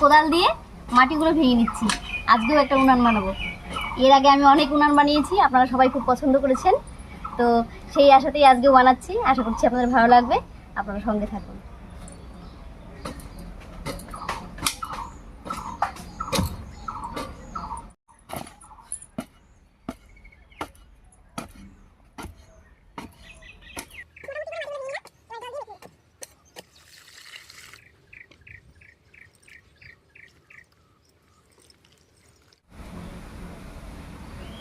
কোদাল দিয়ে মাটিগুলো ভেঙে নিচ্ছি। আজকেও একটা উনান বানাবো। এর আগে আমি অনেক উনান বানিয়েছি, আপনারা সবাই খুব পছন্দ করেছেন। তো সেই আশাতেই আজকেও বানাচ্ছি। আশা করছি আপনাদের ভালো লাগবে। আপনারা সঙ্গে থাকুন।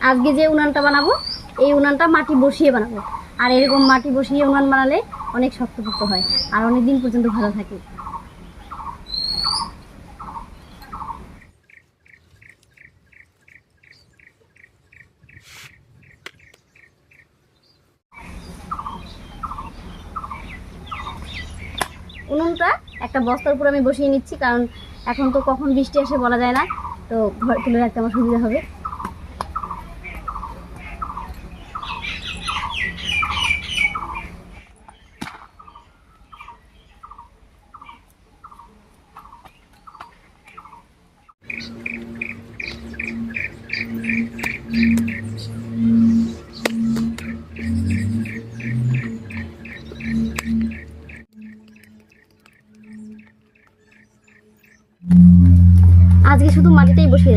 আজকে যে উনানটা বানাবো, এই উনানটা মাটি বসিয়ে বানাবো। আর এরকম মাটি বসিয়ে উনান বানালে অনেক শক্তপোক্ত হয়, আর অনেক দিন পর্যন্ত ভালো থাকে। উনুনটা একটা বস্তার উপর আমি বসিয়ে নিচ্ছি, কারণ এখন তো কখন বৃষ্টি আসে বলা যায় না, তো ঘর তুলে রাখতে আমার সুবিধা হবে।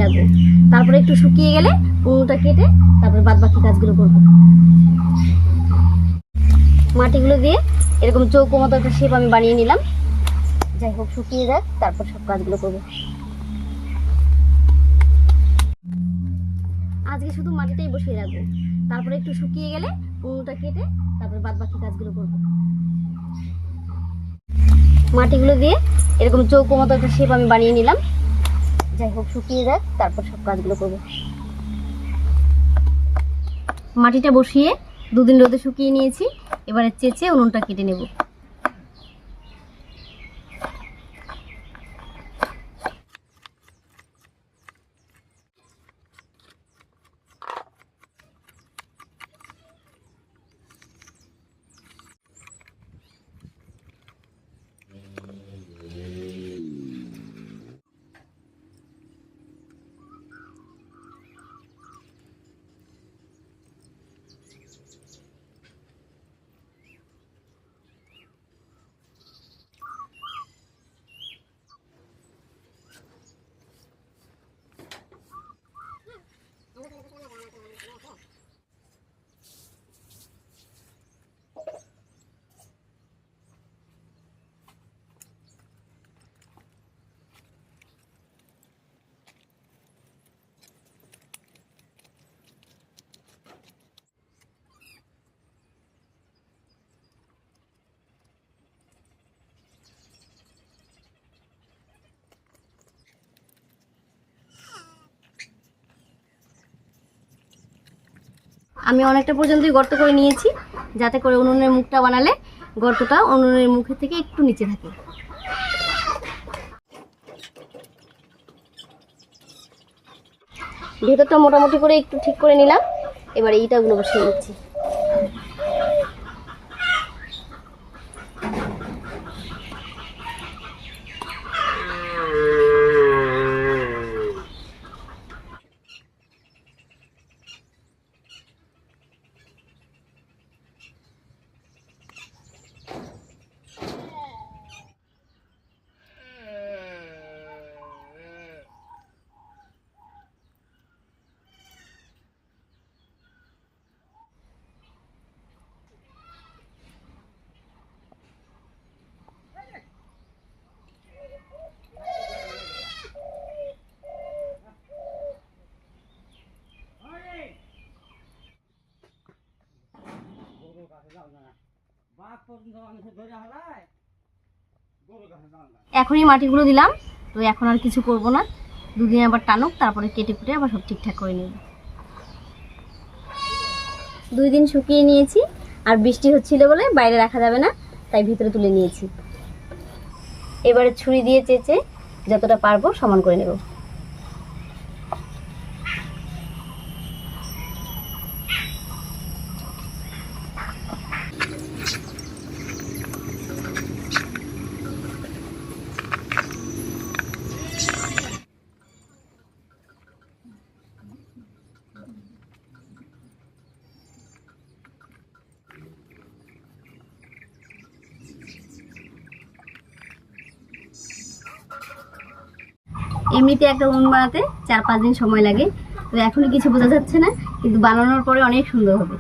রাখব তারপরে একটু শুকিয়ে গেলে উনুনটা কেটে তারপরে বাদ বাকি কাজগুলো করব। মাটিগুলো দিয়ে এরকম চৌকো মতো একটা শেপ আমি বানিয়ে নিলাম। যাই হোক, শুকিয়ে যাক, তারপর সব কাজগুলো করব। আজকে শুধু মাটিটাই বসিয়ে রাখব। তারপরে একটু শুকিয়ে গেলে উনুনটা কেটে তারপরে বাদ বাকি কাজগুলো করব। মাটিগুলো দিয়ে এরকম চৌকো মতো একটা শেপ আমি বানিয়ে নিলাম। যাই হোক, শুকিয়ে যাক, তারপর সব কাজগুলো করব। মাটিটা বসিয়ে দুদিন রোদে শুকিয়ে নিয়েছি, এবারে চেঁচে উনুনটা কেটে নেব। আমি অনেকটা পর্যন্তই গর্ত করে নিয়েছি, যাতে করে উনুনের মুখটা বানালে গর্তটা উনুনের মুখে থেকে একটু নিচে থাকে। ভেতরটা মোটামুটি করে একটু ঠিক করে নিলাম, এবার এইটাগুলো বসিয়ে নিচ্ছি এখনই মাটিগুলো দিলাম, তো এখন আর কিছু করব না। দুদিন আবার টানুক, তারপরে কেটে কুটে আবার সব ঠিকঠাক করে নেব। দুই দিন শুকিয়ে নিয়েছি, আর বৃষ্টি হচ্ছিল বলে বাইরে রাখা যাবে না, তাই ভিতরে তুলে নিয়েছি। এবারে ছুরি দিয়ে চেঁচে যতটা পারব সমান করে নেব। এমনিতে একটা উনুন বানাতে চার পাঁচ দিন সময় লাগে। তো এখনই কিছু বোঝা যাচ্ছে না, কিন্তু বানানোর পরে অনেক সুন্দর হবে।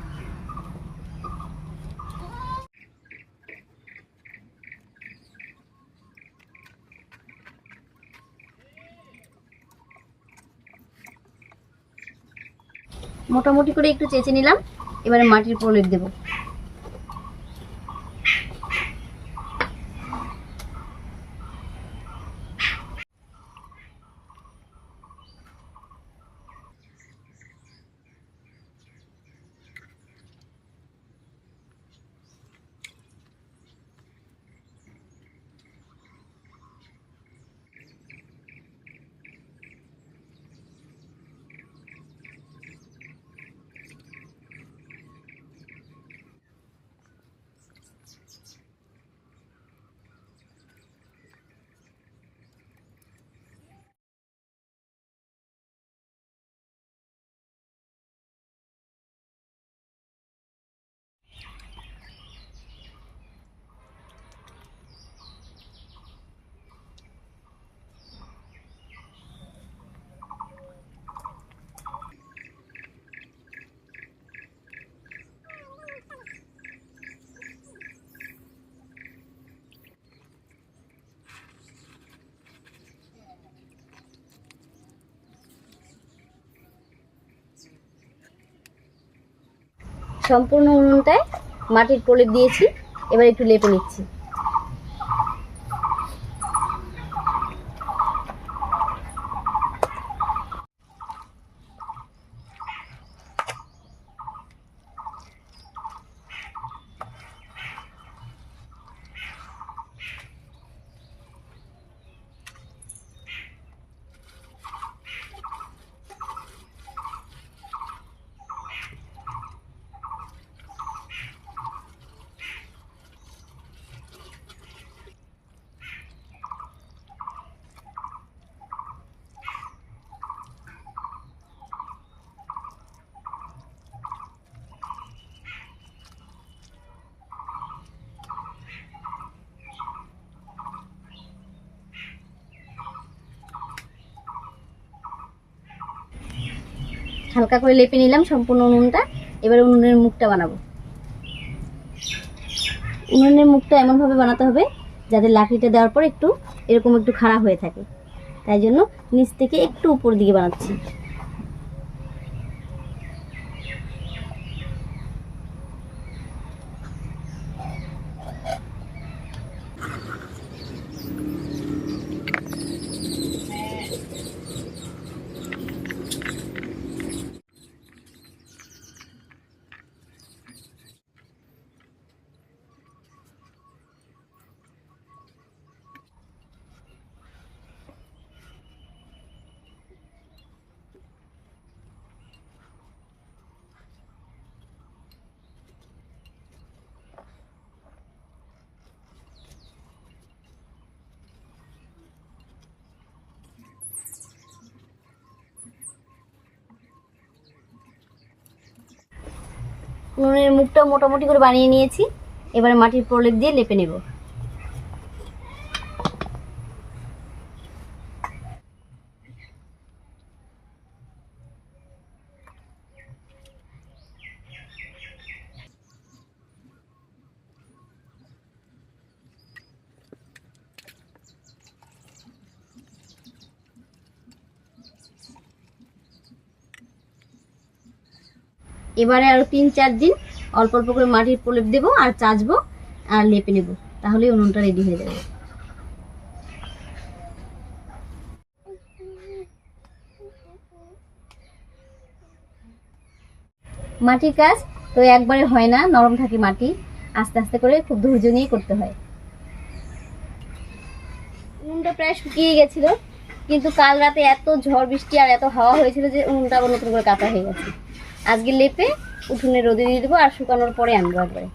মোটামুটি করে একটু চেঁচে নিলাম, এবারে মাটির প্রলেপ দেবো। সম্পূর্ণ উনুনটায় মাটির প্রলেপ দিয়েছি। এবার একটু লেপে নিচ্ছি। হালকা করে লেপে নিলাম সম্পূর্ণ উনুনটা। এবার উনুনের মুখটা বানাবো। উনুনের মুখটা এমনভাবে বানাতে হবে যাতে লাকড়িটা দেওয়ার পর একটু, এরকম একটু খাড়া হয়ে থাকে। তাই জন্য নিচ থেকে একটু উপর দিকে বানাচ্ছি। উনুনের মুখটা মোটামুটি করে বানিয়ে নিয়েছি। এবারে মাটির প্রলেপ দিয়ে লেপে নেব। এবারে আরও তিন, চার দিন অল্প অল্প করে মাটির প্রলেপ দেবো আর চাচবো আর লেপে নেব। তাহলেই উনুনটা রেডি হয়ে যাবে। মাটির কাজ তো একবারে হয় না, নরম থাকে মাটি। আস্তে আস্তে করে খুব ধৈর্য নিয়ে করতে হয়। উনুনটা প্রায় শুকিয়ে গেছিল, কিন্তু কাল রাতে এত ঝড় বৃষ্টি আর এত হাওয়া হয়েছিল যে উনুনটা নতুন করে কাটা হয়ে গেছে। আজকে লেপে উঠোনে রোদে দিয়ে দেবো আর শুকানোর পরে আনব একবারে।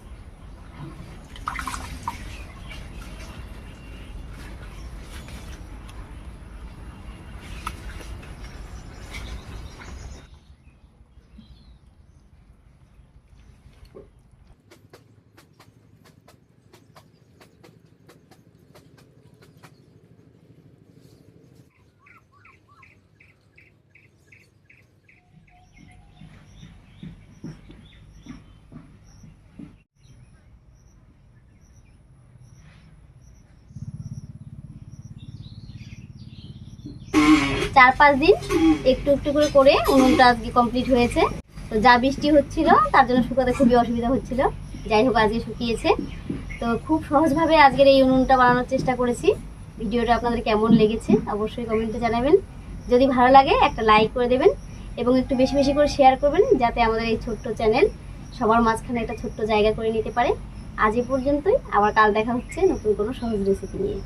চার পাঁচ দিন একটু একটু করে করে উনুনটা আজকে কমপ্লিট হয়েছে। তো যা বৃষ্টি হচ্ছিল, তার জন্য শুকাতে খুবই অসুবিধা হচ্ছিল। যাই হোক, আজকে শুকিয়েছে। তো খুব সহজভাবে আজকের এই উনুনটা বানানোর চেষ্টা করেছি। ভিডিওটা আপনাদের কেমন লেগেছে অবশ্যই কমেন্টে জানাবেন। যদি ভালো লাগে, একটা লাইক করে দেবেন এবং একটু বেশি বেশি করে শেয়ার করবেন, যাতে আমাদের এই ছোট্ট চ্যানেল সবার মাঝখানে একটা ছোট্ট জায়গা করে নিতে পারে। আজ এ পর্যন্তই, আবার কাল দেখা হচ্ছে নতুন কোনো সহজ রেসিপি নিয়ে।